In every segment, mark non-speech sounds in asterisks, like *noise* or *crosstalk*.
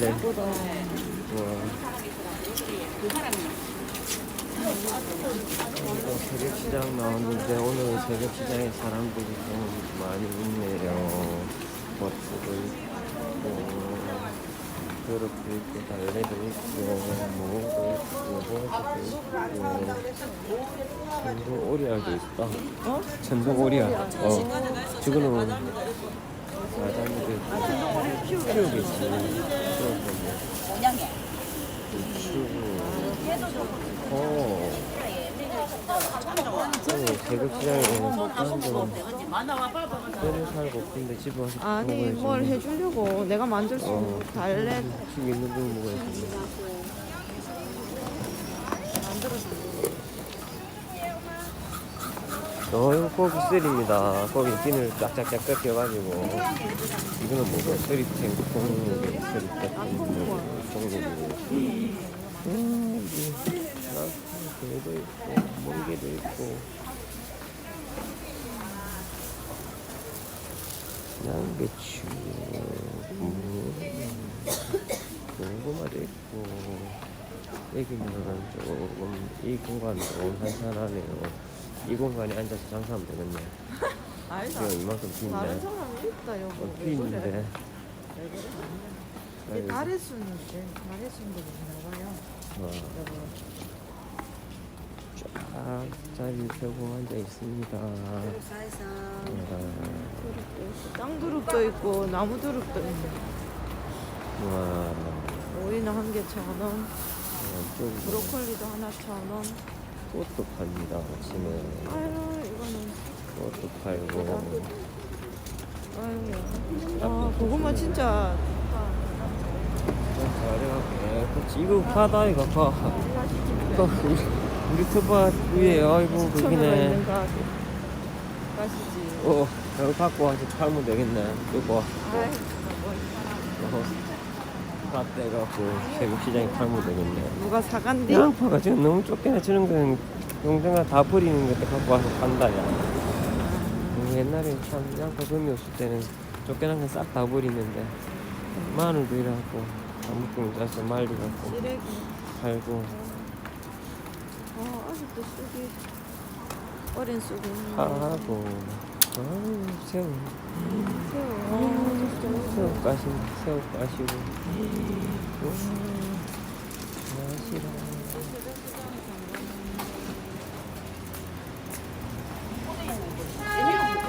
예쁘다. 우와. 오늘 새벽시장 나왔는데 오늘 새벽시장에 사람들이 좀 많이 있네요. 버스도 있고 그릇도 있고 달래도 있고 무도 있고 호수도 있고 전동 오리알도 있다. 어? 전동 오리알. 어. 지금은 사장님들 아, 키우겠지. 키우 어. 사람들은 뼈를 살고 근데 집에 와서 아니. 뭘 해주려고 내가 만들 수 어. 달래 지금 있는 거 먹어야지. 어, 이거 고기 셀입니다. 고기 찐을 쫙쫙쫙 깎여가지고. 이거는 뭐고? 서리탱 콩, 서리탱 콩, 종류고. 음, 개도 있고, 멍게도 있고. 양배추, 음, 고구마도 있고. 여기는 조금, 이 공간 조금 한산하네요. 이 공간에 앉아서 장사하면 되겠네. *laughs* 알다 이거 이만큼 다른 비인데. 사람이 있다 여보 어, 왜 비인데. 그래? 달의 순인데 달의 순도 나와요 와, 여보 쫙 자리 펴고 앉아 있습니다. 와, 땅두릅도 있고 나무두릅도 있네 와, 오이는 한 개 천 원, 좀 브로콜리도 하나 천 원. 꽃도 팝니다. 아침에 아유 이거는 꽃도 팔고. 아유 아 고구마 진짜 잘해갖고 그렇지 이거 파다 이거 파. 우리 터바 위에 아이고 거 가시지. 어, 이거 갖고 와서 팔면 되겠네. 이거 아이 진짜 뭐 밭대갖고 새벽 시장에 팔면 되겠네. 누가 사간디? 양파가 지금 너무 쫓겨나 저런 건 용정아 다 버리는 것도 갖고 와서 판다 야. 음, 옛날에 참 양파 금이 없을 때는 쫓겨난 건 싹 다 버리는데 마늘도 이래갖고 아무튼 짜서 쓰레기. 팔고 아 아직도 쑥이 어린 쑥이. 파하고 아유 새우 새우. 아 새우 까신 새우 까시고 맛이라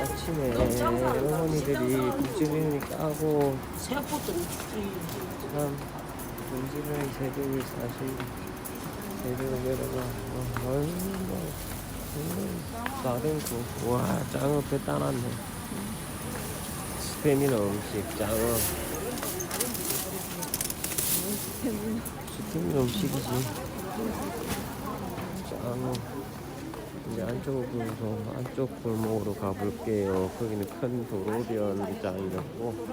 아침에 어머니들이 국지런히 까고 새우부터 참 국지런히 새벽을 사실 새벽을 내려가 어, 아유 뭐 나den고 와 짱어 배 따놨네. 스페인 음식 짱어. 스페인 음식이지. 짱어. 이제 안쪽으로 안쪽 골목으로 가볼게요. 거기는 큰 도로변 짱이라고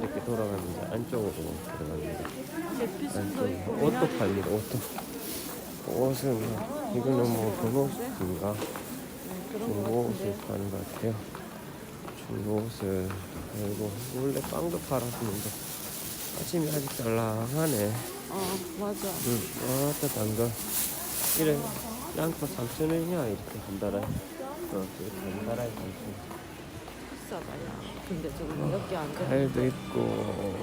이렇게 돌아가면 이제 안쪽으로 들어갑니다. 안쪽 옷도 팔리고 옷도 옷은 이거는 뭐 중고인가 중고옷을 파는 것 같아요. 중고옷을 그리고 원래 빵도 팔았는데 아침이 아직 잘랑하네. 어 맞아. 응, 왔다 단가. 이래 양파 3천 원이야 이렇게 한 달에. 어, 이렇게 한 달에 3천 비싸다야. 근데 저거 여기 안 돼. 과일도 있고 어,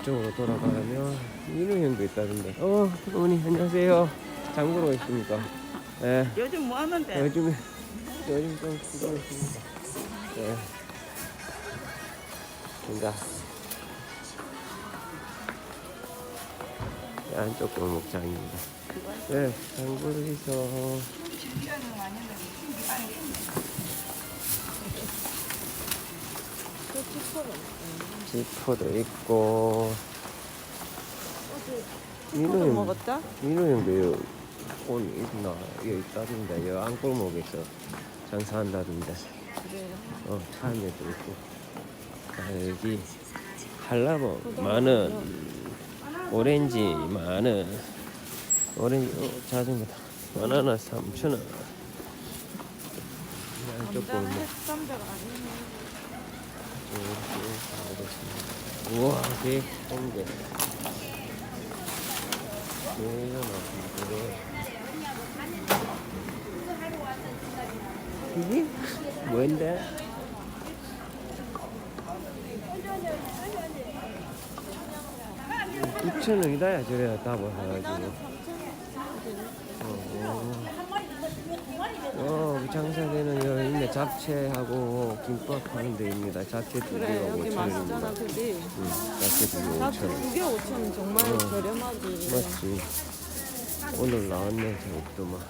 이쪽으로 돌아가면 민우형도 있다던데. 어, 어머니 안녕하세요. 장보러 있습니까? 예. 요즘 뭐 하는데? 요즘에 요즘 좀 쓰고 있습니다. 예. 진짜. 안쪽 골목장입니다. 네, 저 치포는. 지퍼도 있고 치포도 민우형 먹었다? 민우형도 여기 온 있나 여기 있다던데 여기 안골목에서 장사한다던데. 그래요. 어 차안에도 있고. 아, 여기 한라봉 만원 오렌지 만원 오렌지 어, 자전거다. 바나나 삼천원. 안쪽 감자는 골목 우와 대연어 이게 뭔데? 6천 원이다 야 저래 답을 해가지고. 어, 어, 어 장사되는 여 있네 잡채하고 김밥 하는 데입니다. 잡채 두 개가 그래 여기 5천 맛있잖아 원입니다 그지? 응, 잡채 두개 나도 5천 원. 두개 5천 원 정말 어. 저렴하지. 맞지. 오늘 나왔네 저것도만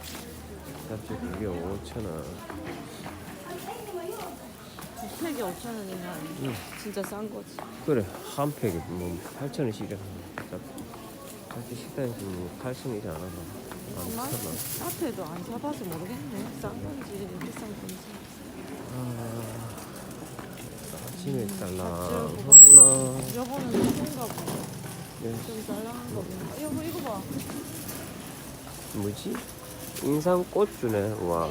잡채 두개 5천 원. 팩이 5천 원이면 응. 진짜 싼 거지. 그래 한 팩에 뭐 8천 원씩이라 잡채 식당에서 뭐 8천 원이지 않아서 안? 사나? 카페도 안 사봐서 모르겠네. 싼 건지 비싼 건지. 아, 아침에 음, 딸랑하구나. 여보는 좋은가 네. 좀 짤랑한가 보다 여보 이거 봐. 뭐지? 인삼 꽃주네 와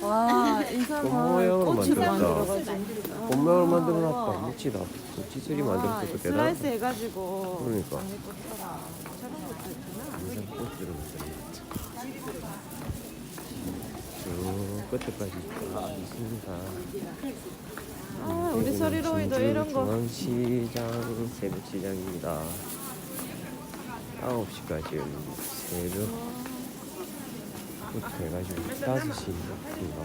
와, 인삼 꽃 모양으로 꽃으로 만들었다. 꽃모양을 아, 만들어놨다 와. 멋지다 지슬이 와, 만들었을 때 슬라이스 대단하다 해가지고. 그러니까. 인삼 꽃주를 만들었다 쭉 끝에까지 다 있습니다 아, 우리 서리로이도 이런 거. 중앙시장 새벽 시장입니다 9시까지 새벽 부터 해가지고 5시 인가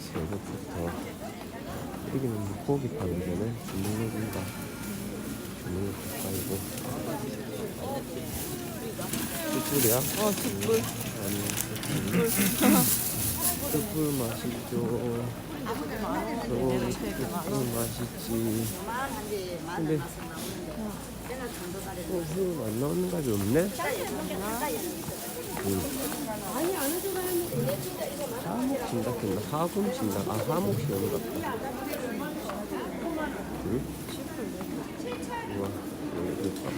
새벽부터 여기는 고기 파는 데는 주문업인가 주문업 가까이고 숯불이야? 어, 숯불. 아니 숯불 맛있죠 소고기 숯불 맛있지 근데 숯불 안 나오는 값이 없네? 음. 하목 진닭 된다. 하금 진작? 아, 하목이 오는 것 같다. 응? 우와, 여기 있다.